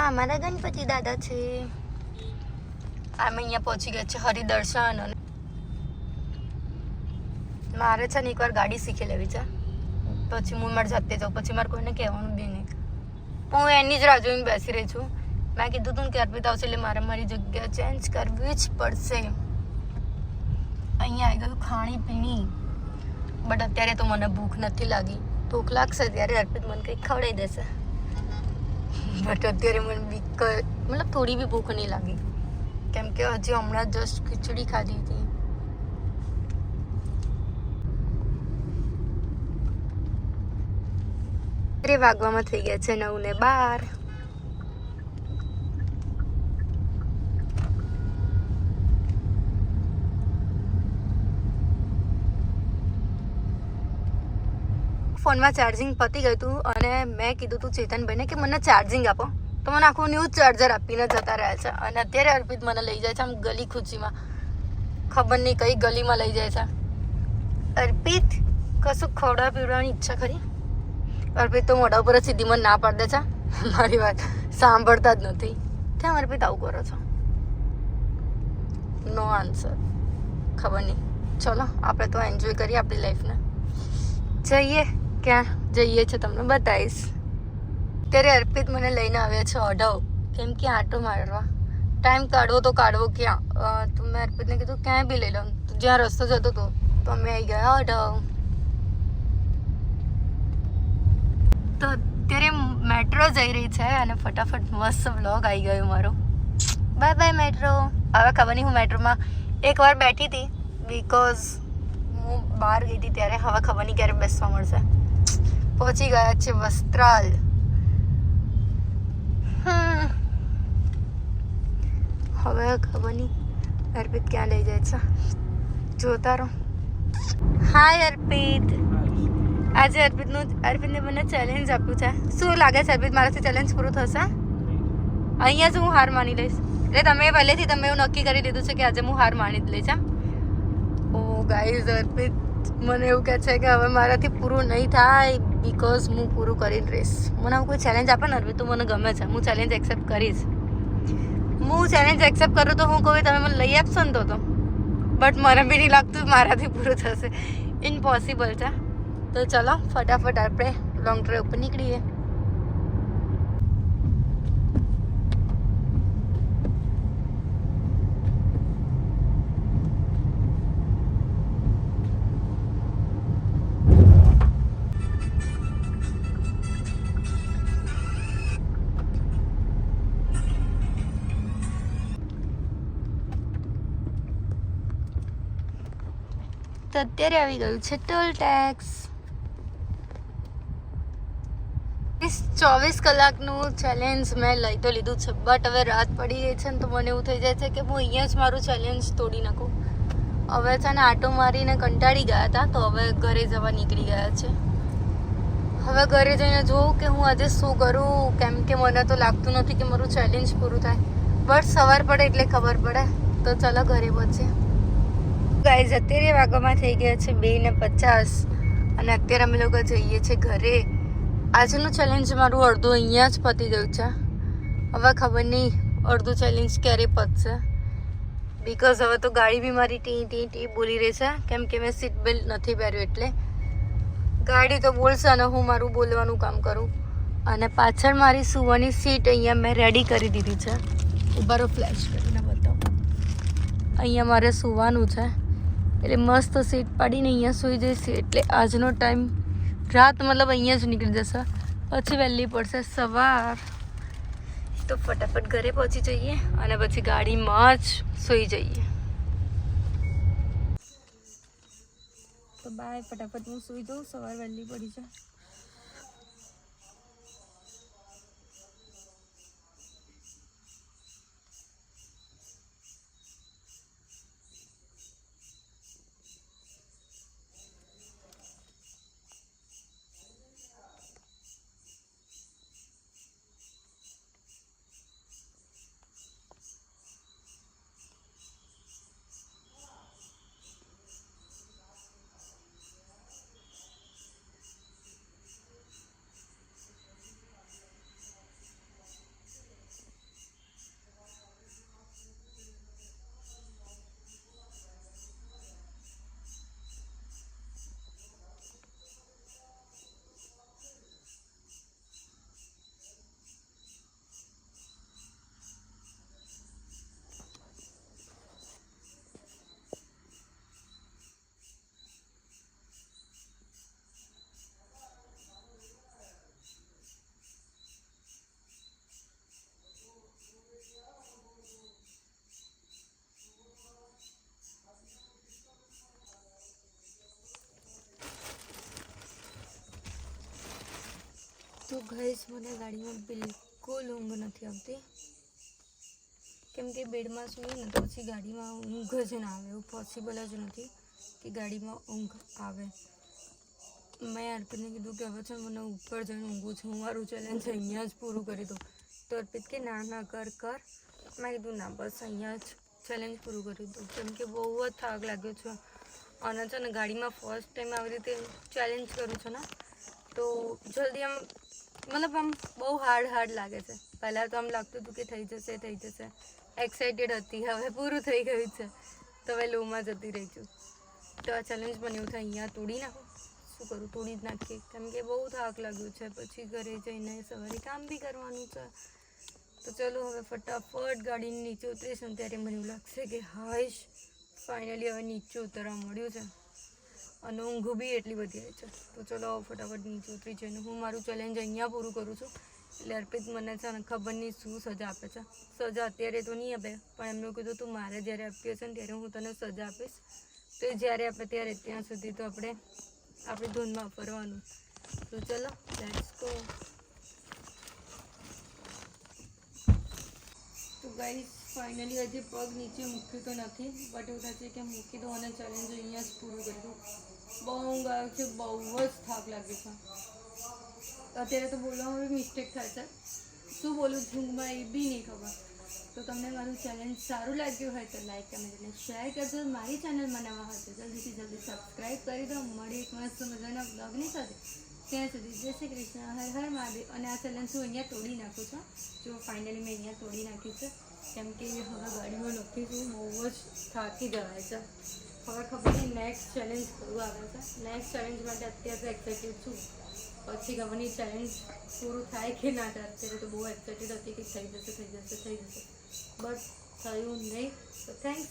આ મારા ગણપતિ દાદા છે. અમે અહીંયા પહોંચી ગયા છે હરિદર્શન અને મારે છે ને એકવાર ગાડી શીખી લેવી છે. પછી હું મારે જાતે જાઉં, પછી મારે કોઈને કહેવાનું બી નહીં. હું એની જ રાહ જોઈને બેસી રહી છું. મેં કીધું તું કે અર્પિત આવશે એટલે મારે મારી જગ્યા ચેન્જ કરવી જ પડશે. અહીંયા આવી ગયું ખાણી પીણી. બટ અત્યારે તો મને ભૂખ નથી લાગી. ભૂખ લાગશે ત્યારે અર્પિત મને કંઈક ખવડાવી દેશે. બટ અત્યારે મને બીક મતલબ થોડી બી ભૂખ નહીં લાગી. કેમ કે હજી હમણાં જસ્ટ ખીચડી ખાધી હતી. અરે વાગવામાં થઈ ગયા છે નવ ને બાર. ફોનમાં ચાર્જિંગ પતી ગયું હતું અને મેં કીધું હતું ચેતનભાઈને કે મને ચાર્જિંગ આપો. તો મને આખું ન્યૂ ચાર્જર આપીને જતા રહ્યા છે. અને અત્યારે અર્પિત મને લઈ જાય છે આમ ગલી ખુચીમાં ખબર નહીં કઈ ગલીમાં લઈ જાય છે. અર્પિત, કશું ખવડાવવા પીવડાવવાની ઈચ્છા ખરી? અર્પિત તો મોઢા ઉપર સીધી મને ના પાડી દે છે. મારી વાત સાંભળતા જ નથી. કેમ અર્પિત આવું કરો છો? નો આન્સર ખબર નહીં. ચલો, આપણે તો એન્જોય કરીએ આપણી લાઈફને જઈએ. ક્યાં જઈએ છે તમને બતાવીશ. ત્યારે અર્પિત મને લઈને આવ્યા છે ઓઢવ. કેમ કે આટો મારવા. ટાઈમ કાઢવો તો કાઢવો ક્યાં? તો મેં અર્પિતને કીધું, ક્યાંય બી લઈ લઉં તો જ્યાં રસ્તો જતો હતો તો અમે આવી ગયા ઓઢવ. તો અત્યારે મેટ્રો જઈ રહી છે અને ફટાફટ મસ્ત વ્લોગ આવી ગયો મારો. બાય બાય મેટ્રો હવે ખબર નહીં હું મેટ્રોમાં એકવાર બેઠી હતી બિકોઝ હું બહાર ગઈ હતી ત્યારે હવે ખબર નહીં ક્યારે બેસવા મળશે. પહોંચી ગયા છે વસ્ત્રાલ. હવે ખબર નહીં અર્પિત ક્યાં લઈ જાય છે જોતા રહો હાય અર્પિત આજે અર્પિતનું અર્પિતને મને ચેલેન્જ આપ્યું છે શું લાગે છે અર્પિત મારાથી ચેલેન્જ પૂરું થશે અહીંયા જ હું હાર માની લઈશ એટલે તમે પહેલેથી તમે એવું નક્કી કરી લીધું છે કે આજે હું હાર માની જ લઈશ ઓ ગાઈઝ અર્પિત મને એવું કહે છે કે હવે મારાથી પૂરું નહીં થાય બિકોઝ હું પૂરું કરીને રહીશ. મને આવું કોઈ ચેલેન્જ આપે ને તો મને ગમે છે. હું ચેલેન્જ એક્સેપ્ટ કરીશ. હું ચેલેન્જ એક્સેપ્ટ કરું તો હું કહું તમે મને લઈ આપશો ને તો તો. બટ મને બી નહીં લાગતું મારાથી પૂરું થશે. ઇમ્પોસિબલ છે. તો ચલો, ફટાફટ આપણે લોંગ ડ્રાઈવ ઉપર નીકળીએ. તો અત્યારે આવી ગયું છે ટોલ ટેક્સ. ચોવીસ કલાકનું ચેલેન્જ મેં લઈ તો લીધું છે બટ હવે રાત પડી ગઈ છે ને તો મને એવું થઈ જાય છે કે હું અહીંયા જ મારું ચેલેન્જ તોડી નાખું. હવે છે ને આટો મારીને કંટાળી ગયા હતા તો હવે ઘરે જવા નીકળી ગયા છે. હવે ઘરે જઈને જોઉં કે હું આજે શું કરું, કેમ કે મને તો લાગતું નથી કે મારું ચેલેન્જ પૂરું થાય. બટ સવાર પડે એટલે ખબર પડે. તો ચલો ઘરે પહોંચીએ. ગાઈઝ અત્યારે વાગવામાં થઈ ગયા છે બે ને પચાસ અને અત્યારે અમે લોકો જઈએ છીએ ઘરે. આજનું ચેલેન્જ મારું અડધું અહીંયા જ પતી ગયું છે. હવે ખબર નહીં અડધું ચેલેન્જ ક્યારે પતશે. બિકોઝ હવે તો ગાડી બી મારી ટી ટી ટી બોલી રહી છે. કેમ કે મેં સીટ બેલ્ટ નથી પહેર્યું એટલે. ગાડી તો બોલશે અને હું મારું બોલવાનું કામ કરું. અને પાછળ મારી સુવાની સીટ અહીંયા મેં રેડી કરી દીધી છે. ઉભારો ફ્લેશ કરીને બતાવો. અહીંયા મારે સુવાનું છે. એટલે મસ્ત સીટ પાડીને અહીંયા સૂઈ જઈશ. એટલે આજનો ટાઈમ રાત મતલબ અહીંયા જ નીકળી જશે. પછી વહેલી પડશે સવાર. તો ફટાફટ ઘરે પહોંચી જઈએ અને પછી ગાડીમાં જ સૂઈ જઈએ. તો બાય ફટાફટ હું સૂઈ જાઉં, સવાર વહેલી પડી જાય. તો ગાઈસ મને ગાડીમાં બિલકુલ ઊંઘ નથી આવતી. કેમ કે બેડમાં સૂઈએ ને તો પછી ગાડીમાં ઊંઘ જ ના આવે. એવું પોસિબલ જ નથી કે ગાડીમાં ઊંઘ આવે. મેં અર્પિતને કીધું કે હવે છે મને ઉપર જઈને ઊંઘું છું. હું મારું ચેલેન્જ અહીંયા જ પૂરું કરી દઉં. તો અર્પિત કે ના ના, કર કર. મેં કીધું, ના, બસ અહીંયા જ ચેલેન્જ પૂરું કરી દઉં. કેમ કે બહુ જ થાક લાગ્યો છે. અને છે ને ગાડીમાં ફર્સ્ટ ટાઈમ આવી રીતે ચેલેન્જ કરું છું ને, તો જલ્દી આમ મતલબ આમ બહુ હાર્ડ હાર્ડ લાગે છે. પહેલાં તો આમ લાગતું હતું કે થઈ જશે થઈ જશે. એક્સાઇટેડ હતી, હવે પૂરું થઈ ગયું છે. તો હવે લોમાં જતી રહી છું. તો આ ચેલેન્જ મને એવું થાય, અહીંયા તોડી નાખું? શું કરું? તોડી જ નાખીએ. કેમ કે બહુ થાક લાગ્યું છે. પછી ઘરે જઈને સવારે કામ બી કરવાનું છે. તો ચલો હવે ફટાફટ ગાડીની નીચે ઉતરીશું. ત્યારે મને એવું લાગશે કે હાઈશ ફાઇનલી હવે નીચે ઉતરવા મળ્યું છે. અને ઊંઘ બી એટલી બધી આવી છે. તો ચલો ફટાફટ નીચે ઉતરી જઈને. હું મારું ચેલેન્જ અહીંયા પૂરું કરું છું. એટલે અર્પિત મને છે ને ખબર નહીં શું સજા આપે છે? સજા અત્યારે તો નહીં આપે, પણ એમનું કીધું તું મારે જ્યારે આપી હશે ને ત્યારે હું તને સજા આપીશ. તો જ્યારે આપે ત્યારે ત્યાં સુધી તો આપણે આપણી ધૂનમાં ફરવાનું. તો ચલો લેટ્સ ગો તો ગાઈસ ફાઇનલી હજી પગ નીચે મૂક્યું તો નથી બટ એવું થશે કે મૂકી દો અને ચેલેન્જ અહીંયા જ પૂરું કરી દઉં. બહુ ગયો છે, બહુ જ થાક લાગે છે. અત્યારે તો બોલવામાં બી મિસ્ટેક થાય છે. શું બોલું ઊંઘમાં એ બી નહીં ખબર. તો તમને મારું ચેલેન્જ સારું લાગ્યું હોય તો લાઈક કમેન્ટ અને શેર કરજો. મારી ચેનલમાં નવા હોય જલ્દીથી જલ્દી સબસ્ક્રાઈબ કરી દો. મળી એક મસ્ત મજાના બ્લોગની સાથે. ત્યાં સુધી જય શ્રી કૃષ્ણ, હર હર મહાદેવ. અને આ ચેલેન્જ હું અહીંયા તોડી નાખું છું. જો ફાઇનલી મેં અહીંયા તોડી નાખ્યું છે. કેમ કે હવે ગાડીમાં નથી છું, બહુ જ થાકી જવાય છે. હવે ખબર નહીં નેક્સ્ટ ચેલેન્જ કરું આવે છે નેક્સ્ટ ચેલેન્જ માટે અત્યારે એક્સાઇટેડ છું. પછી ખબર નહીં ચેલેન્જ પૂરું થાય કે ના થાય, અત્યારે તો બહુ એક્સાઇટેડ હતી કે થઈ જશે થઈ જશે થઈ જશે. બટ થયું નહીં. તો થેન્ક્સ